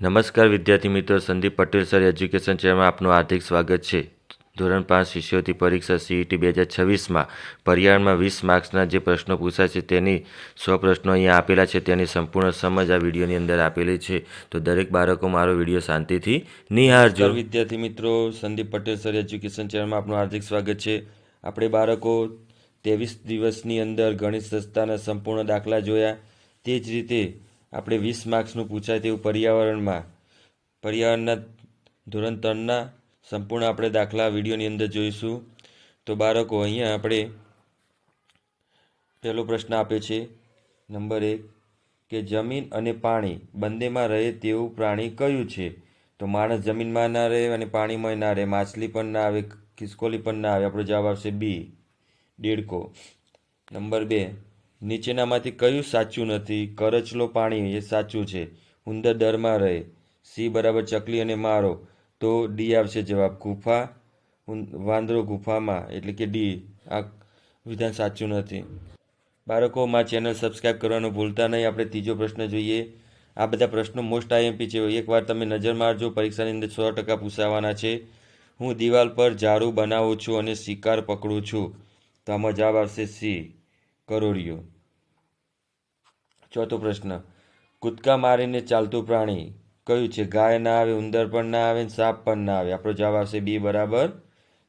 નમસ્કાર વિદ્યાર્થી મિત્રો, સંદીપ પટેલ સર, એજ્યુકેશન ચેનલમાં આપનું હાર્દિક સ્વાગત છે. ધોરણ પાંચ શિષ્યોથી પરીક્ષા સીઈટી બે હજાર છવ્વીસમાં, પર્યાવરણમાં વીસ માર્ક્સના જે પ્રશ્નો પૂછાય છે તેની સો પ્રશ્નો અહીંયા આપેલા છે, તેની સંપૂર્ણ સમજ આ વિડીયોની અંદર આપેલી છે. તો દરેક બાળકો મારો વીડિયો શાંતિથી નિહાળજો. વિદ્યાર્થી મિત્રો, સંદીપ પટેલ સર, એજ્યુકેશન ચેનલમાં આપનું હાર્દિક સ્વાગત છે. આપણે બાળકો ત્રેવીસ દિવસની અંદર ગણિત સંસ્થાના સંપૂર્ણ દાખલા જોયા. તે જ રીતે આપણે વીસ માર્ક્સનું પૂછાય તેવું પર્યાવરણમાં. પર્યાવરણના ધોરણ ત્રણના સંપૂર્ણ આપણે દાખલા વિડીયોની અંદર જોઈશું. તો બાળકો, અહીંયા આપણે પહેલો પ્રશ્ન આપે છે. નંબર એક, કે જમીન અને પાણી બંનેમાં રહે તેવું પ્રાણી કયું છે? તો માણસ જમીનમાં ના રહે અને પાણીમાં ના રહે, માછલી પણ ના આવે, ખિસકોલી પણ ના આવે. આપણો જવાબ આવશે બી દેડકો નંબર બે નીચેનામાંથી કયું સાચું નથી? કરચલો પાણી, એ સાચું છે. ઉંદર દરમાં રહે. સી બરાબર ચકલી અને મારો. તો ડી આવશે જવાબ. ગુફા? વાંદરો ગુફામાં. એટલે કે ડી. આ વિધાન સાચું નથી. બાળકો માં ચેનલ સબસ્ક્રાઈબ કરવાનું ભૂલતા નહીં. આપણે ત્રીજો પ્રશ્ન જોઈએ. આ બધા પ્રશ્નો મોસ્ટ આઈએમપી છે. એકવાર તમે નજર મારજો. પરીક્ષાની અંદર સો ટકા પૂછાવાના છે. હું દિવાલ પર ઝાડુ બનાવું છું અને શિકાર પકડું છું. તો આમાં જવાબ આવશે સી. કરોડિયો. ચોથો પ્રશ્ન. કૂદકા મારીને ચાલતું પ્રાણી. કયું છે? ગાય ના આવે, ઉંદર પણ ના આવે સાપ પણ ના આવે. આપણો જવાબ આવશે બી બરાબર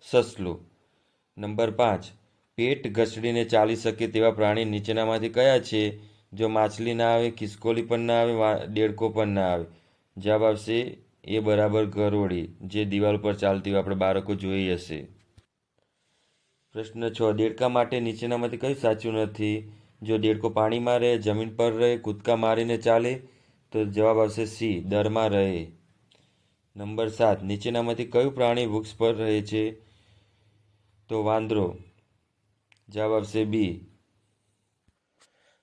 સસલું. નંબર પાંચ. પેટ ઘસડીને ચાલી શકે તેવા પ્રાણી નીચેનામાંથી કયા છે? જો માછલી ના આવે, ખિસકોલી પણ ના આવે દેડકો પણ ના આવે. જવાબ આવશે એ બરાબર ગરોળી જે દિવાલ પર ચાલતી હોય, આપણે બાળકો જોઈ હશે. પ્રશ્ન છ, દેડકા માટે નીચેનામાંથી કયું સાચું નથી? જો દેડકો પાણીમાં રહે જમીન પર રહે, કૂદકા મારીને ચાલે, તો જવાબ આવશે સી, દરમાં રહે. નંબર સાત, નીચેનામાંથી કયું પ્રાણી વૃક્ષ પર રહે છે? તો વાંદરો. જવાબ આવશે બી.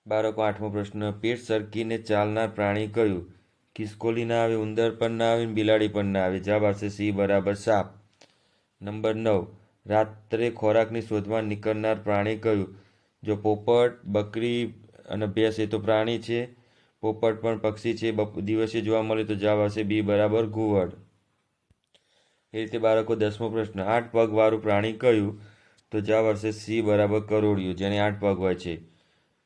બાળકો, આઠમો પ્રશ્ન, પેટ સરકીને ચાલનાર પ્રાણી કયું? ખિસકોલી ના આવે, ઉંદર પણ ના આવે, બિલાડી પણ ના આવે. જવાબ આવશે સી, બરાબર સાપ. નંબર નવ રાત્રે ખોરાકની શોધમાં નીકળનાર પ્રાણી કયું? જો પોપટ, બકરી અને ભેંસ એ તો પ્રાણી છે, પોપટ પણ પક્ષી છે દિવસે જોવા મળે તો જવાબ આવશે બી બરાબર ઘુવડ. એ રીતે બાળકો દસમો પ્રશ્ન, આઠ પગવાળું પ્રાણી કયું? તો જવાબ આવશે સી બરાબર કરોડિયું, જેને આઠ પગ હોય છે.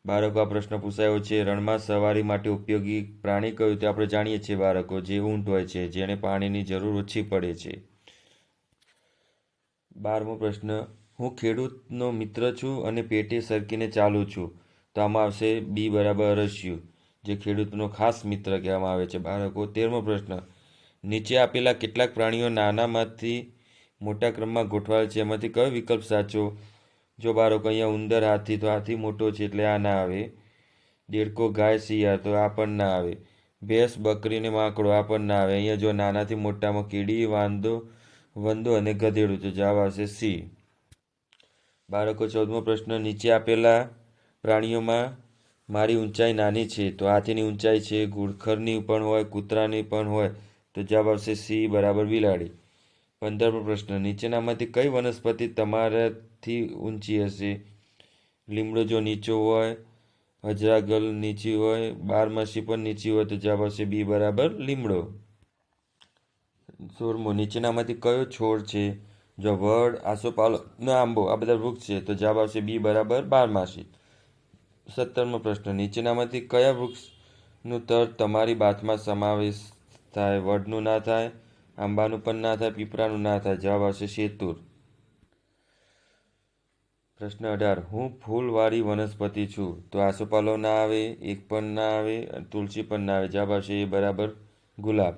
બાળકો આ પ્રશ્ન પૂછાયો છે, રણમાં સવારી માટે ઉપયોગી પ્રાણી કયું? તે આપણે જાણીએ છીએ બાળકો, જે ઊંટ હોય છે, જેને પાણીની જરૂર ઓછી પડે છે. બારમો પ્રશ્ન, હું ખેડૂતનો મિત્ર છું અને પેટે સરકીને ચાલું છું. તો આમાં આવશે બી બરાબર અરસ્યું, જે ખેડૂતનો ખાસ મિત્ર કહેવામાં આવે છે. બાળકો, તેરમો પ્રશ્ન, નીચે આપેલા કેટલાક પ્રાણીઓ નાનામાંથી મોટા ક્રમમાં ગોઠવાયેલ છે? એમાંથી કયો વિકલ્પ સાચો? જો બાળકો અહીંયા ઉંદર હાથી, તો હાથી મોટો છે એટલે આ ના આવે. દેડકો, ગાય, શિયાળ, તો આ પણ ના આવે. ભેંસ બકરીને માકડો, આ પણ ના આવે. અહીંયા જો નાનાથી મોટામાં કીડી, વાંદો વંદો અને ગધેડું. તો જવાબ આવશે સી બાળકો, ચૌદમો પ્રશ્ન. નીચે આપેલા પ્રાણીઓમાં મારી ઊંચાઈ નાની છે, તો હાથીની ઊંચાઈ છે, ઘુડખરની પણ હોય, કૂતરાની પણ હોય, તો જવાબ આવશે સી બરાબર બિલાડી. પંદરમો પ્રશ્ન. નીચેનામાંથી કઈ વનસ્પતિ તમારાથી ઊંચી હશે? લીમડો જો નીચો હોય, હજરાગલ નીચી હોય, બારમાસી પણ નીચી હોય, તો જવાબ આવશે બી બરાબર લીમડો. સોળમો નીચેનામાંથી કયો છોડ છે? જો વડ આસોપાલો ને, આંબો, આ બધા વૃક્ષ છે, તો જવાબ આવશે બી બરાબર બારમાસી. સત્તરમો પ્રશ્ન, નીચેનામાંથી કયા વૃક્ષનું તર તમારી બાથમાં સમાવેશ થાય? વડનું ના થાય, આંબાનું પણ ના થાય, પીપળાનું ના થાય? જવાબ આવશે શેતુર. પ્રશ્ન અઢાર, હું ફૂલવાળી વનસ્પતિ છું, તો આસોપાલો ના આવે, એક પણ ના આવે, તુલસી પણ ના આવે, જવાબ આવશે એ બરાબર ગુલાબ.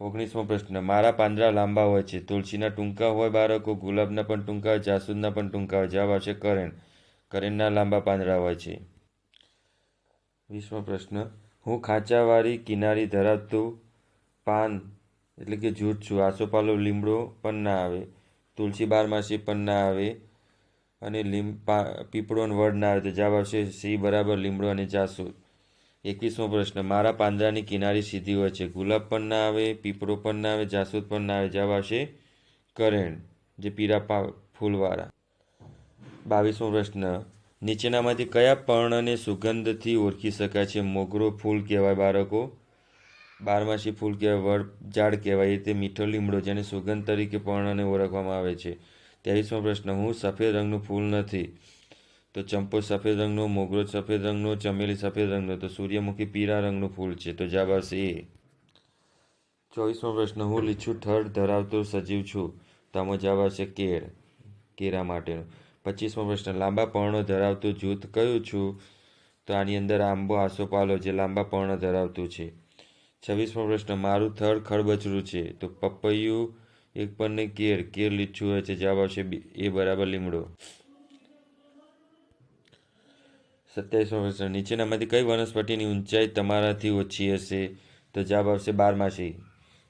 ઓગણીસમો પ્રશ્ન. મારા પાંદડા લાંબા હોય છે. તુલસીના ટૂંકા હોય, બાળકો ગુલાબના પણ ટૂંકા હોય, જાસૂદના પણ ટૂંકા હોય. જવાબ આવશે કરેણ. કરેણના લાંબા પાંદડા હોય છે. વીસમો પ્રશ્ન. હું ખાંચાવાળી કિનારી ધરાવતું પાન, એટલે કે જૂઠ છું. આસોપાલો લીમડો પણ ના આવે. તુલસી બારમાસી પણ ના આવે અને લીમ પીપળો વડ ના આવે. તો જવાબ આવશે સી બરાબર લીમડો અને જાસૂદ. એકવીસમો પ્રશ્ન, મારા પાંદડાની કિનારી સીધી હોય છે. ગુલાબ પણ ના આવે, પીપળો પણ ના આવે, જાસૂદ પણ ના આવે. જવાબ આવશે કરેણ, જે પીળા પા, ફૂલવાળા. બાવીસમો પ્રશ્ન, નીચેનામાંથી કયા પર્ણને સુગંધથી ઓળખી શકાય છે? મોગરો ફૂલ કહેવાય બાળકો. બારમાસી ફૂલ કહેવાય, વડ ઝાડ કહેવાય. રીતે મીઠો લીમડો, જેને સુગંધ તરીકે પર્ણને ઓળખવામાં આવે છે. ત્રેવીસમો પ્રશ્ન, હું સફેદ રંગનું ફૂલ નથી. તો ચંપો સફેદ રંગનો, મોગરો સફેદ રંગનો, ચમેલી સફેદ રંગનો, તો સૂર્યમુખી પીળા રંગનું ફૂલ છે. તો જવાબ એ ચોવીસમો પ્રશ્ન. હું લીછું થડ ધરાવતો સજીવ છું. તો જવાબ આવશે કેળ. કેરા માટેનો. પચીસમો પ્રશ્ન. લાંબા પર્ણો ધરાવતું જૂથ કયું છું? તો આની અંદર આંબો, આસોપાલો જે લાંબા પર્ણ ધરાવતું છે. છવ્વીસમો પ્રશ્ન. મારું થડ ખરબચરું છે. તો પપૈયું એક પન્ને કેર કેર લીછું હોય છે. જવાબ આવશે એ બરાબર લીમડો. સત્યાવીસમો પ્રશ્ન નીચેનામાંથી કઈ વનસ્પતિની ઊંચાઈ તમારાથી ઓછી હશે? તો જવાબ આવશે બારમાસી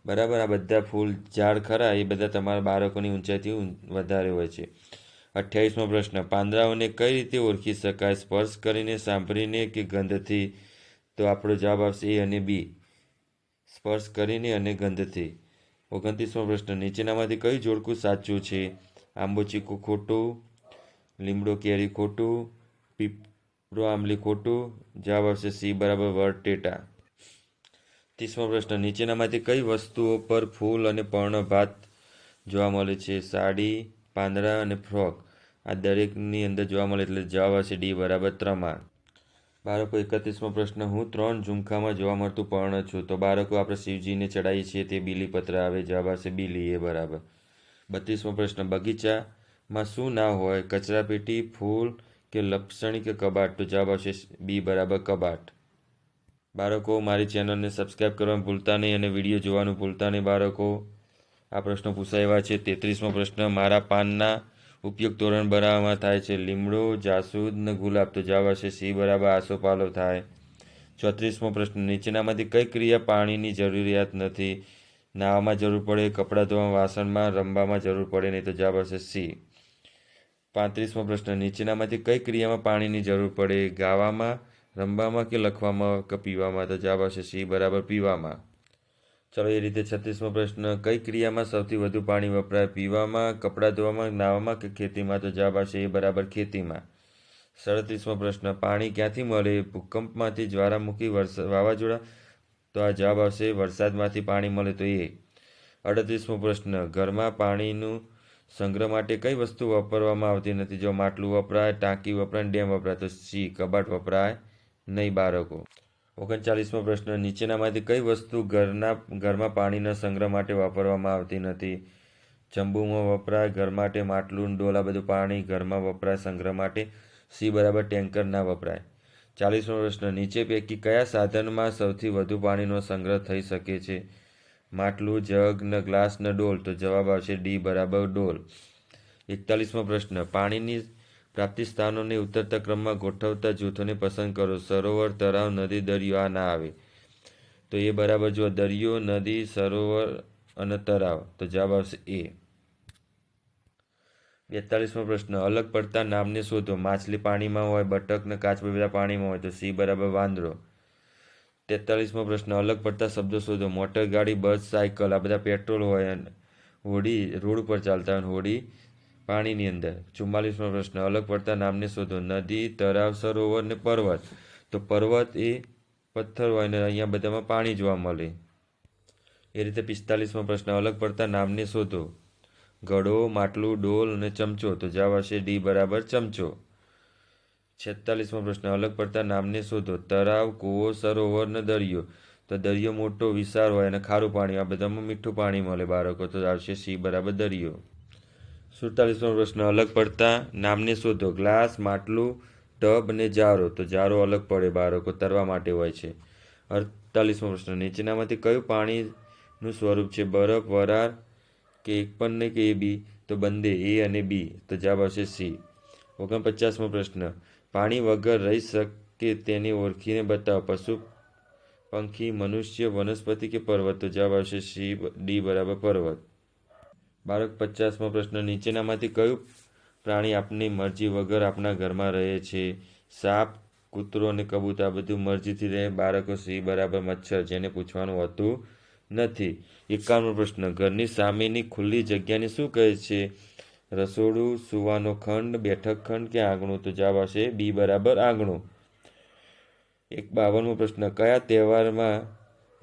બરાબર? આ બધા ફૂલ ઝાડ ખરા? એ બધા તમારા બાળકોની ઊંચાઈથી વધારે હોય છે. અઠ્યાવીસમો પ્રશ્ન. પાંદડાઓને કઈ રીતે ઓળખી શકાય? સ્પર્શ કરીને સાંભળીને કે ગંધથી? તો આપણો જવાબ આવશે એ અને બી. સ્પર્શ કરીને અને ગંધથી. ઓગણત્રીસમો પ્રશ્ન. નીચેનામાંથી કયું જોડકું સાચું છે? આંબો ચીકુ ખોટું લીમડો કેરી ખોટું પીપળો આંબલી ખોટું જવાબ આવશે સી બરાબર વર્ડ ટેટા ત્રીસમો પ્રશ્ન નીચેનામાંથી કઈ વસ્તુઓ પર ફૂલ અને પર્ણભાત જોવા મળે છે સાડી પાંદડા અને ફ્રોક આ દરેકની અંદર જોવા મળે એટલે જવાબ આવશે ડી બરાબર ત્રમા બાળકો એકત્રીસમો પ્રશ્ન હું ત્રણ ઝુમખામાં જોવા મળતું પર્ણ છું તો બાળકો આપણે શિવજીને ચડાવીએ છીએ તે બીલીપત્ર આવે જવાબ આવશે બીલી એ બરાબર બત્રીસમો પ્રશ્ન બગીચામાં શું ના હોય કચરાપેટી ફૂલ કે લપસણી કે કબાટ? તો જવાબ આવશે બી બરાબર કબાટ. બાળકો, મારી ચેનલને સબસ્ક્રાઈબ કરવાનું ભૂલતા નહીં અને વીડિયો જોવાનું ભૂલતા નહીં બાળકો. આ પ્રશ્નો એવા છે. તેત્રીસમો પ્રશ્ન, મારા પાનના ઉપયોગ તોરણ બનાવવામાં થાય છે. લીમડો, જાસૂદ ને ગુલાબ. તો જવાબ આવશે સી બરાબર. આસોપાલો થાય. ચોત્રીસમો પ્રશ્ન, નીચેનામાંથી કઈ ક્રિયા પાણીની જરૂરિયાત નથી? નાહવામાં જરૂર પડે, કપડાં ધોવામાં, વાસણમાં, રમવામાં જરૂર પડે નહીં તો જવાબ આવશે સી. પાંત્રીસમો પ્રશ્ન, નીચેનામાંથી કઈ ક્રિયામાં પાણીની જરૂર પડે? ગાવામાં, રમવામાં કે લખવામાં? કે પીવામાં? તો જવાબ આવશે સી, બરાબર પીવામાં. ચલો, એ રીતે છત્રીસમો પ્રશ્ન, કઈ ક્રિયામાં સૌથી વધુ પાણી વપરાય? પીવામાં, કપડાં ધોવામાં, નાવામાં કે ખેતીમાં? તો જવાબ આવશે એ બરાબર ખેતીમાં. સડત્રીસમો પ્રશ્ન, પાણી ક્યાંથી મળે? ભૂકંપમાંથી જ્વાળામુખી વરસાદ વાવાઝોડા? તો આ જવાબ આવશે વરસાદમાંથી પાણી મળે તો એ. અડત્રીસમો પ્રશ્ન, ઘરમાં પાણીનું સંગ્રહ માટે કઈ વસ્તુ વાપરવામાં આવતી નથી? જો માટલું વપરાય, ટાંકી વપરાય, ડેમ વપરાય, તો સી કબાટ વપરાય, નહીં બાળકો. ઓગણચાલીસમો પ્રશ્ન. નીચેનામાંથી કઈ વસ્તુ ઘરના, ઘરમાં પાણીના સંગ્રહ માટે વાપરવામાં આવતી નથી? ચંબુમાં વપરાય, ઘર માટે માટલું, ડોલ, બધું પાણી ઘરમાં વપરાય, સંગ્રહ માટે સી બરાબર ટેન્કર ના વપરાય. ચાલીસમો પ્રશ્ન. નીચે પૈકી કયા સાધનમાં સૌથી વધુ પાણીનો સંગ્રહ થઈ શકે છે? માટલું, જગ ને ગ્લાસ ને ડોલ. તો જવાબ આવશે ડી બરાબર ડોલ. એકતાલીસમો પ્રશ્ન. પાણીની પ્રાપ્તિ સ્થાનોને ઉતરતા ક્રમમાં ગોઠવતા જૂથોને પસંદ કરો. સરોવર, તળાવ, નદી, દરિયો, આ ના આવે. તો એ બરાબર જો દરિયો, નદી, સરોવર અને તળાવ. તો જવાબ આવશે એ. બેતાલીસમો પ્રશ્ન. અલગ પડતા નામને શોધો. માછલી પાણીમાં હોય બટક ને કાચબા બધા પાણીમાં હોય, તો સી બરાબર વાંદરો. તેતાલીસમો પ્રશ્ન. અલગ પડતા શબ્દો શોધો. મોટર ગાડી, બસ, સાયકલ, આ બધા પેટ્રોલ હોય અને હોડી રોડ ઉપર ચાલતા હોય હોડી પાણીની અંદર. ચુમ્માલીસમો પ્રશ્ન. અલગ પડતા નામને શોધો. નદી, તળાવ, સરોવર ને પર્વત. તો પર્વત એ પથ્થર હોય ને અહીંયા બધામાં પાણી જોવા મળે. એ રીતે પિસ્તાલીસમો પ્રશ્ન. અલગ પડતા નામને શોધો. ઘડો માટલું, ડોલ અને ચમચો. તો જવાબ આવશે ડી બરાબર ચમચો. છેતાલીસમો પ્રશ્ન. અલગ પડતા નામને શોધો. તળાવ કૂવો, સરોવર ને દરિયો. તો દરિયો મોટો, વિશાળ હોય અને ખારું પાણી. આ બધામાં મીઠું પાણી મળે બાળકો. તો આવશે સી બરાબર દરિયો. સુડતાલીસમો પ્રશ્ન. અલગ પડતા નામને શોધો. ગ્લાસ, માટલું, ટબ અને જારો. તો જારો અલગ પડે બાળકો. તરવા માટે હોય છે. અડતાલીસમો પ્રશ્ન. નીચેનામાંથી કયું પાણીનું સ્વરૂપ છે? બરફ, વરાળ કે એક પણ નહીં કે એ બી? તો બંને એ અને બી. તો જવાબ આવશે સી. ઓગણપચાસમો પ્રશ્ન. પાણી વગર રહી શકે તેને ઓળખીને બતાવો. પશુ પંખી, મનુષ્ય, વનસ્પતિ કે પર્વત? તો જવાબ આવશે સી, ડી બરાબર પર્વત. બાળક પચાસમો પ્રશ્ન. નીચેનામાંથી કયું પ્રાણી આપની મરજી વગર આપણા ઘરમાં રહે છે? સાપ, કૂતરો અને કબૂતર બધું મરજીથી રહે. બાળકો, સી બરાબર મચ્છર? જેને પૂછવાનું હોતું નથી. એકાવનમો પ્રશ્ન. ઘરની સામેની ખુલ્લી જગ્યાને શું કહે છે? રસોડું, સુવાનો ખંડ, બેઠક ખંડ કે આંગણું? તો જવાબ આવશે બી બરાબર આંગણું. એક બાવનમો પ્રશ્ન, કયા તહેવારમાં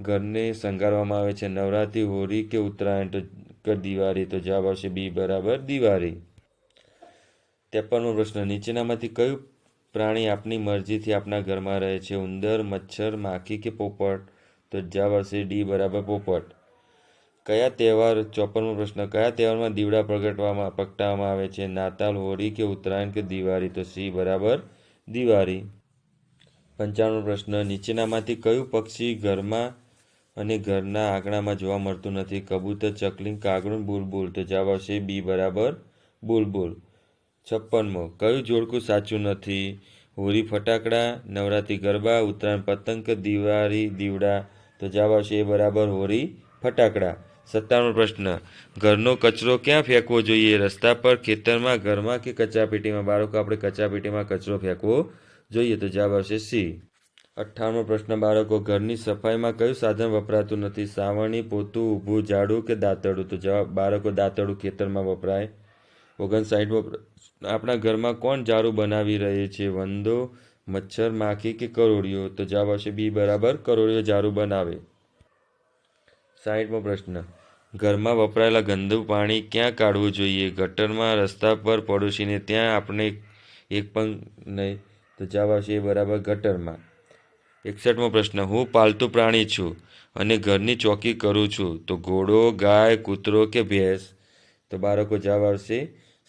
ઘરને શણગારવામાં આવે છે? નવરાત્રિ, હોળી કે ઉત્તરાયણ? તો દિવાળી? તો જવાબ આવશે બી બરાબર દિવાળી. ત્રેપનમો પ્રશ્ન, નીચેનામાંથી કયું પ્રાણી આપની મરજીથી આપના ઘરમાં રહે છે? ઉંદર, મચ્છર, માખી કે પોપટ? તો જવાબ આવશે ડી બરાબર પોપટ. કયા તહેવાર, ચોપનમો પ્રશ્ન, કયા તહેવારમાં દીવડા પ્રગટવામાં, પ્રગટાવવામાં આવે છે? નાતાલ, હોળી કે ઉત્તરાયણ કે દિવાળી? તો સી, બરાબર, દિવાળી. પંચાવનમો પ્રશ્ન, નીચેનામાંથી કયું પક્ષી ઘરમાં અને ઘરના આંગણામાં જોવા મળતું નથી? કબૂતર, ચકલી, કાગડું, બુલબુલ. તો જવાબ આવશે બી, બરાબર, બુલબુલ. છપ્પનમો, કયું જોડકું સાચું નથી? હોળી, ફટાકડા, નવરાત્રિ, ગરબા, ઉત્તરાયણ, પતંગ કે દિવાળી, દીવડા? તો જવાબ આવશે એ બરાબર, હોળી, ફટાકડા. સત્તાવનમો પ્રશ્ન. ઘરનો કચરો ક્યાં ફેંકવો જોઈએ? રસ્તા પર, ખેતરમાં, ઘરમાં કે કચરાપેટીમાં બાળકો, આપણે કચરાપેટીમાં કચરો ફેંકવો જોઈએ તો જવાબ આવશે સી. અઠ્ઠાણમો પ્રશ્ન, બાળકો, ઘરની સફાઈમાં કયું સાધન વપરાતું નથી? સાવરણી, પોતું, ઊભું ઝાડુ કે દાંતડું તો જવાબ, બાળકો દાંતડું ખેતરમાં વપરાય. ઓગણસાઠમો આપણા ઘરમાં કોણ ઝાડુ બનાવી રહે છે? વંદો, મચ્છર, માખી કે કરોળીઓ? તો જવાબ આવશે બી, બરાબર. કરોળીઓ ઝાડુ બનાવે. સાઠમો પ્રશ્ન. ઘરમાં વપરાયેલા ગંદુ પાણી ક્યાં કાઢવું જોઈએ? ગટરમાં રસ્તા પર પડોશીને ત્યાં આપણે એક પણ નહીં, તો જવાબ બરાબર ગટરમાં. એકસઠમો પ્રશ્ન, હું પાલતુ પ્રાણી છું અને ઘરની ચોકી કરું છું, તો ઘોડો, ગાય, કૂતરો કે ભેંસ? તો બાળકો જવાબ આવશે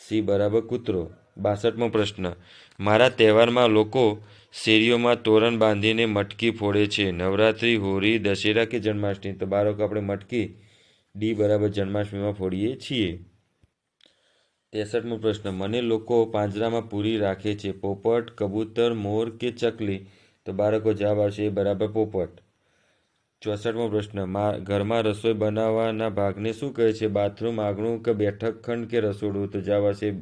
સી બરાબર કૂતરો. બાસઠમો પ્રશ્ન, મારા તહેવારમાં લોકો શેરીઓમાં તોરણ બાંધીને મટકી ફોડે છે, નવરાત્રિ, હોળી, દશેરા કે જન્માષ્ટમી? તો બાળકો, આપણે મટકી ડી બરાબર જન્માષ્ટમીમાં ફોડીએ છીએ. ત્રેસઠમો પ્રશ્ન, મને લોકો પાંજરામાં પૂરી રાખે છે, પોપટ, કબૂતર, મોર કે ચકલી? તો બાળકો જવાબ આવશે બરાબર પોપટ. ચોસઠમો પ્રશ્ન ઘરમાં રસોઈ બનાવવાના ભાગને શું કહે છે? બાથરૂમ, આગણું કે બેઠક ખંડ કે રસોડું? તો જવાબ આવશે,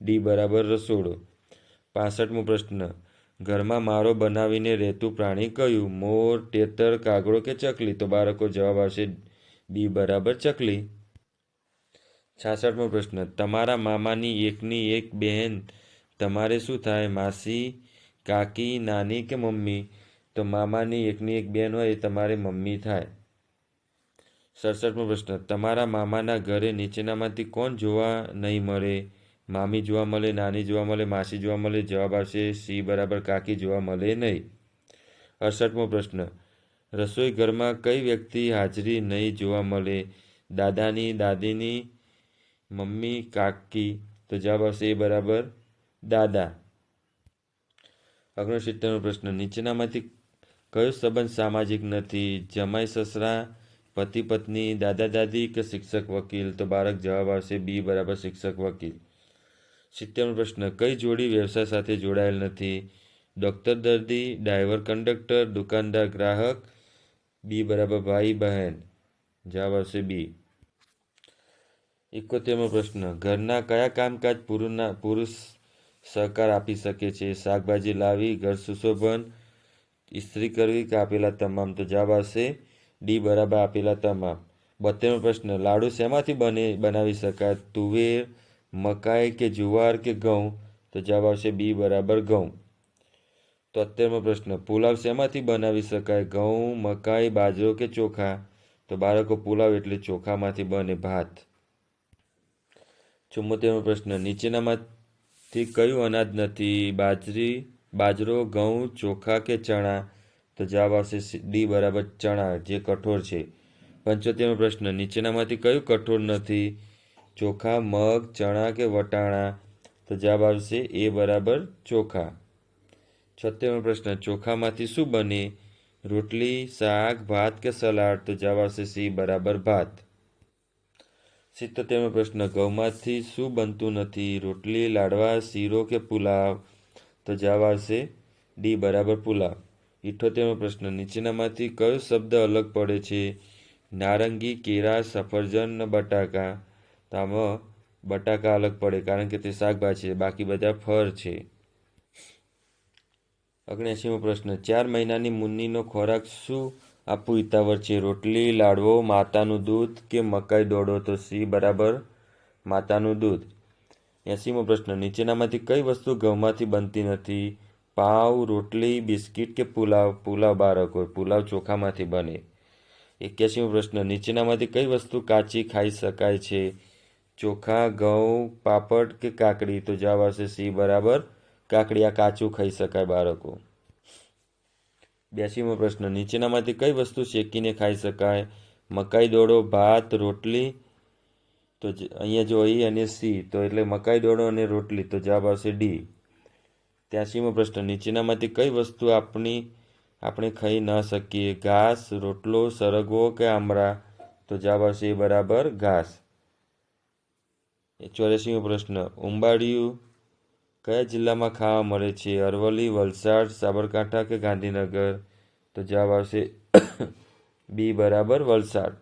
ડી બરાબર રસોડું. પાસઠમો પ્રશ્ન, ઘરમાં મારો બનાવીને રહેતું પ્રાણી કયું? મોર ટેતર કાગડો કે ચકલી? તો બાળકો જવાબ આવશે બી બરાબર ચકલી. છાસઠમો પ્રશ્ન, તમારા મામાની એકની એક બહેન, તમારે શું થાય? માસી, કાકી, નાની કે મમ્મી? તો મામાની એકની એક બહેન હોય એ તમારે મમ્મી થાય. સડસઠમો પ્રશ્ન, તમારા મામાના ઘરે નીચેનામાંથી કોણ જોવા નહીં મળે? મામી જોવા મળે, નાની જોવા મળે, માસી જોવા મળે, જવાબ આવશે સી બરાબર, કાકી જોવા મળે નહીં. અડસઠમો પ્રશ્ન રસોઈ ઘરમાં કઈ વ્યક્તિ હાજરી નહીં જોવા મળે? દાદાની, દાદીની, મમ્મી, કાકી? તો જવાબ આવશે એ બરાબર, દાદા. ઓગણસિત્તેરનો પ્રશ્ન. નીચેનામાંથી કયો સંબંધ સામાજિક નથી? જમાઈ સસરા, પતિ, પત્ની, દાદા, દાદી કે શિક્ષક, વકીલ? તો બાળક જવાબ આવશે બી બરાબર શિક્ષક, વકીલ. સિત્તેરનો પ્રશ્ન. કઈ જોડી વ્યવસાય સાથે જોડાયેલ નથી? ડૉક્ટર દર્દી, ડ્રાઈવર કંડક્ટર, દુકાનદાર ગ્રાહક બી બરાબર ભાઈ બહેન, જવાબ આવશે બી. એકોતેરમો પ્રશ્ન, ઘરના કયા કામકાજ પુરુષના પુરુષ સહકાર આપી શકે છે? શાકભાજી લાવી, ઘર સુશોભન, ઇસ્ત્રી કરવી કે આપેલા તમામ? તો જવાબ આવશે ડી, બરાબર આપેલા તમામ. બોતેરમો પ્રશ્ન, લાડુ શેમાંથી બને, બનાવી શકાય? તુવેર, મકાઈ કે જુવાર કે ઘઉં? તો જવાબ આવશે બી, બરાબર ઘઉં. તોતેરમો પ્રશ્ન, પુલાવ શેમાંથી બનાવી શકાય? ઘઉં, મકાઈ, બાજરો કે ચોખા? તો બાળકો, પુલાવ એટલે ચોખામાંથી બને ભાત. ચુમ્મોતેરમો પ્રશ્ન, નીચેનામાંથી કયું અનાજ નથી? બાજરી, બાજરો, ઘઉં, ચોખા કે ચણા? તો જવાબ આવશે ડી બરાબર ચણા, જે કઠોળ છે. પંચોતેરમો પ્રશ્ન, નીચેનામાંથી કયું કઠોળ નથી? ચોખા, મગ, ચણા કે વટાણા? તો જવાબ આવશે એ બરાબર ચોખા. છોતેરમો પ્રશ્ન, ચોખામાંથી શું બને? રોટલી, શાક, ભાત કે સલાડ? તો જવાબ આવશે સી, બરાબર ભાત. સિત્તોતેરમો પ્રશ્ન, ઘઉંમાંથી શું બનતું નથી? રોટલી, લાડવા, શીરો કે પુલાવ? તો જવાબ આવશે ડી, બરાબર પુલાવ. ઇઠ્ઠોતેરમો પ્રશ્ન, નીચેનામાંથી કયો શબ્દ અલગ પડે છે? નારંગી કેરા સફરજન બટાકા? તો આમાં બટાકા અલગ પડે, કારણ કે તે શાકભાજી છે. બાકી બધા ફળ છે. ઓગણએંસીમો પ્રશ્ન, ચાર મહિનાની મુન્નીનો ખોરાક શું આપવું? હિતાવર છે, રોટલી, લાડવો, માતાનું દૂધ કે મકાઈ દોડો? તો સી, બરાબર, માતાનું દૂધ. એંસીમો પ્રશ્ન, નીચેનામાંથી કઈ વસ્તુ ઘઉંમાંથી બનતી નથી? પાવ, રોટલી, બિસ્કિટ કે પુલાવ? પુલાવ બાળકો પુલાવ ચોખામાંથી બને. એક્યાસીમો પ્રશ્ન, નીચેનામાંથી કઈ વસ્તુ કાચી ખાઈ શકાય છે? ચોખા, ઘઉં, પાપડ કે કાકડી? તો જવાબ આવશે સી, બરાબર કાકડી આ કાચું ખાઈ શકાય બાળકો. બ્યાસીમો પ્રશ્ન, નીચેનામાંથી કઈ વસ્તુ શેકીને ખાઈ શકાય? મકાઈ દોડો, ભાત, રોટલી? તો અહીંયા જો ઈ અને સી, તો એટલે મકાઈ દોડો અને રોટલી, તો જવાબ આવશે ડી. ત્યાસીમો પ્રશ્ન, નીચેનામાંથી કઈ વસ્તુ આપણી, આપણે ખાઈ ન શકીએ? ઘાસ, રોટલો, સરગવો કે આમળા તો જવાબ આવશે એ બરાબર ઘાસ. ચોર્યાસીમો પ્રશ્ન, ઉંબાડિયું કયા જિલ્લામાં ખાવા મળે છે? અરવલ્લી, વલસાડ, સાબરકાંઠા કે ગાંધીનગર? તો જવાબ આવશે બી બરાબર વલસાડ.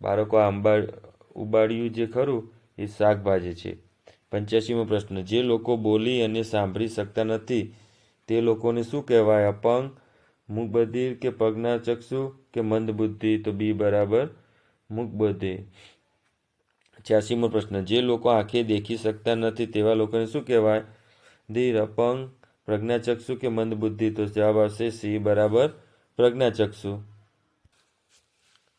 બાળકો આંબા ઉબાડ્યું જે ખરું, એ શાકભાજી છે. પંચ્યાસીમો પ્રશ્ન. જે લોકો બોલી અને સાંભળી શકતા નથી, તે લોકોને શું કહેવાય? અપંગ મૂકબધિર કે પગના ચક્ષુ કે મંદબુદ્ધિ? તો બી બરાબર મૂકબધિર છ્યાસીમો પ્રશ્ન. જે લોકો આંખે દેખી શકતા નથી તેવા લોકોને શું કહેવાય? ધીર અપંગ પ્રજ્ઞાચક્ષુ કે મંદબુદ્ધિ? તો જવાબ આવશે સી, બરાબર, પ્રજ્ઞાચક્ષુ.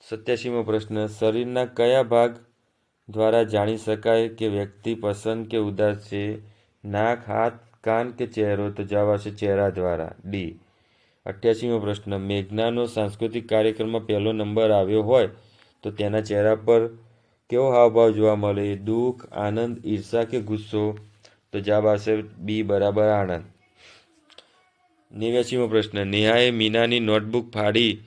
સત્યાસીમો પ્રશ્ન. શરીરના કયા ભાગ દ્વારા જાણી શકાય કે વ્યક્તિ પસંદ કે ઉદાસ છે? નાક, હાથ, કાન કે ચહેરો? તો જવાબ આવશે ચહેરા દ્વારા. ડી. અઠ્યાસીમો પ્રશ્ન. મેઘનાનો સાંસ્કૃતિક કાર્યક્રમમાં પહેલો નંબર આવ્યો હોય તો તેના ચહેરા પર કેવો હાવભાવ જોવા મળે? દુઃખ, આનંદ, ઈર્ષા કે ગુસ્સો? તો જવાબ આવશે બી બરાબર આનંદ. નેવ્યાસીમો પ્રશ્ન. નેહાએ મીનાની નોટબુક ફાડી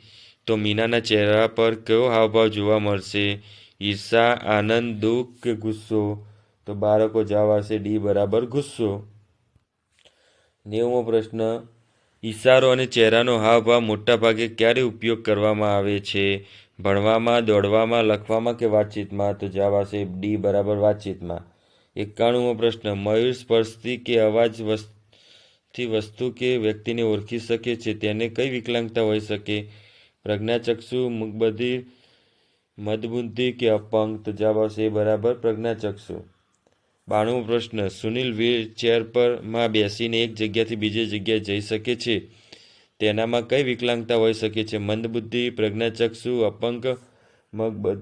તો મીનાના ચહેરા પર કયો હાવભાવ જોવા મળશે? ઈર્ષા, આનંદ, દુઃખ કે ગુસ્સો? તો બાળકો જવાબ આવશે ડી બરાબર ગુસ્સો. નેવમો પ્રશ્ન. ઈશારો અને ચહેરાનો હાવભાવ મોટાભાગે ક્યારે ઉપયોગ કરવામાં આવે છે? ભણવામાં, દોડવામાં, લખવામાં કે વાતચીતમાં? તો જવાબ આવશે ડી બરાબર વાતચીતમાં. એકાણુંમો પ્રશ્ન, મયુર સ્પર્શથી કે અવાજથી વસ્તુ કે વ્યક્તિને ઓળખી શકે છે? તેને કઈ વિકલાંગતા હોઈ શકે? પ્રજ્ઞાચક્ષુ મુકબધિર મદબુદ્ધિ કે અપંગ? તો જવાબ આવશે બરાબર પ્રજ્ઞાચક્ષુ. બાણુમો પ્રશ્ન, સુનિલ વ્હીલચેર પરમાં બેસીને એક જગ્યાથી બીજી જગ્યાએ જઈ શકે છે? તેનામાં કઈ વિકલાંગતા હોઈ શકે છે? મંદબુદ્ધિ, પ્રજ્ઞાચક્ષુ અપંગ મગબદ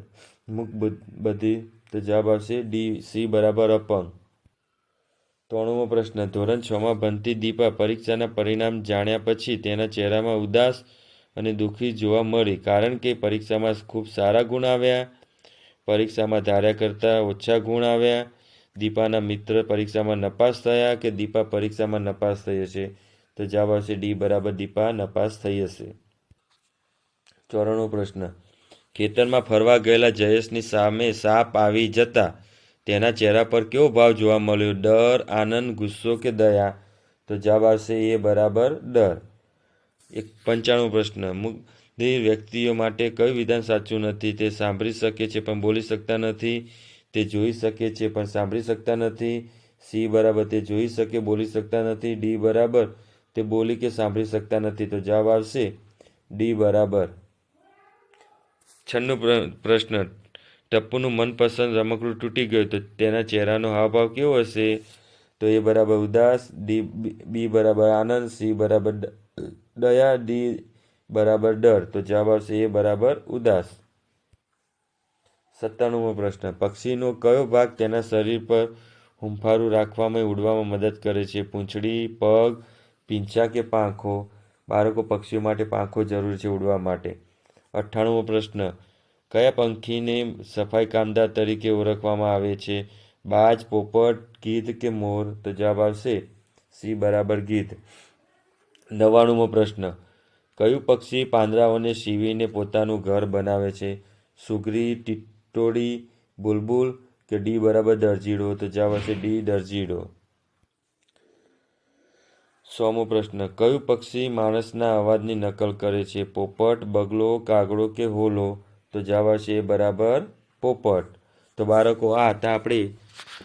મુકબધિ તો જવાબ આવશે ડી સી બરાબર અપંગ. ત્રણમો પ્રશ્ન. ધોરણ છમાં ભણતી દીપા પરીક્ષાના પરિણામ જાણ્યા પછી તેના ચહેરામાં ઉદાસ અને દુઃખી જોવા મળી, કારણ કે પરીક્ષામાં ખૂબ સારા ગુણ આવ્યા. પરીક્ષામાં ધાર્યા કરતાં ઓછા ગુણ આવ્યા. દીપાના મિત્ર પરીક્ષામાં નપાસ થયા કે દીપા પરીક્ષામાં નપાસ થઈ હશે તો જવાબ આવશે ડી બરાબર દીપા, નપાસ થઈ હશે. ચોરાણું પ્રશ્ન. ખેતરમાં ફરવા ગયેલા જયેશની સામે સાપ આવી જતા તેના ચહેરા પર કેવો ભાવ જોવા મળ્યો? ડર, આનંદ, ગુસ્સો કે દયા? તો જવાબ આવશે એ બરાબર ડર. એક પંચાણું પ્રશ્ન. મુગ્ધિર વ્યક્તિઓ માટે કયું વિધાન સાચું નથી? તે સાંભળી શકે છે પણ બોલી શકતા નથી. તે જોઈ શકે છે પણ સાંભળી શકતા નથી. સી બરાબર તે જોઈ શકે, બોલી શકતા નથી. ડી બરાબર તે બોલી કે સાંભળી શકતા નથી તો જવાબ આવશે, ડી બરાબર. છન્નું પ્રશ્ન, ટપ્પુનું મનપસંદ રમકડું તૂટી ગયું તો તેના ચહેરાનો હાવભાવ કેવો હશે? તો એ બરાબર ઉદાસ, ડી, બી બરાબર આનંદ, સી બરાબર દયા, ડી બરાબર ડર. તો જવાબ આવશે, એ બરાબર ઉદાસ. સત્તાણુંમો પ્રશ્ન, પક્ષીનો કયો ભાગ તેના શરીર પર હુંફારું રાખવામાં, ઉડવામાં મદદ કરે છે? પૂંછડી, પગ પીંછા કે પાંખો? બાળકો પક્ષીઓ માટે પાંખો જરૂરી છે ઉડવા માટે. અઠ્ઠાણુંમો પ્રશ્ન. કયા પંખીને સફાઈ કામદાર તરીકે ઓળખવામાં આવે છે? બાજ, પોપટ, ગીધ કે મોર? તો જવાબ આવશે સી, બરાબર ગીધ. નવ્વાણુંમો પ્રશ્ન. કયું પક્ષી પાંદડાઓને સીવીને પોતાનું ઘર બનાવે છે? સુગરી ટીટોડી બુલબુલ કે ડી, બરાબર દરજીડો? તો જવાબ આવશે ડી, દરજીડો. સોમો પ્રશ્ન, કયું પક્ષી માણસના અવાજની નકલ કરે છે? પોપટ, બગલો, કાગડો કે હોલો? તો જવાબ એ બરાબર પોપટ. તો બાળકો, આ હતા આપણે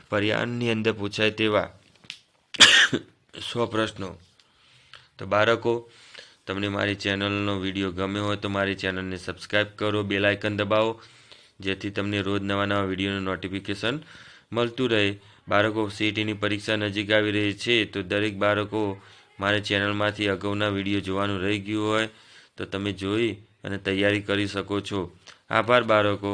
પર્યાવરણની અંદર પૂછાય તેવા સો પ્રશ્નો. તો બાળકો, તમને મારી ચેનલનો વીડિયો ગમ્યો હોય તો મારી ચેનલને સબસ્ક્રાઈબ કરો, બેલ આઇકન દબાવો, જેથી તમને રોજ નવા નવા વિડીયોનું નોટિફિકેશન મળતું રહે. બાળકો સીઈટીની પરીક્ષા નજીક આવી રહી છે, તો દરેક બાળકો મારે ચેનલમાંથી અગાઉના વીડિયો જોવાનું રહી ગયું હોય તો તમે જોઈ અને તૈયારી કરી શકો છો. આભાર બાળકો.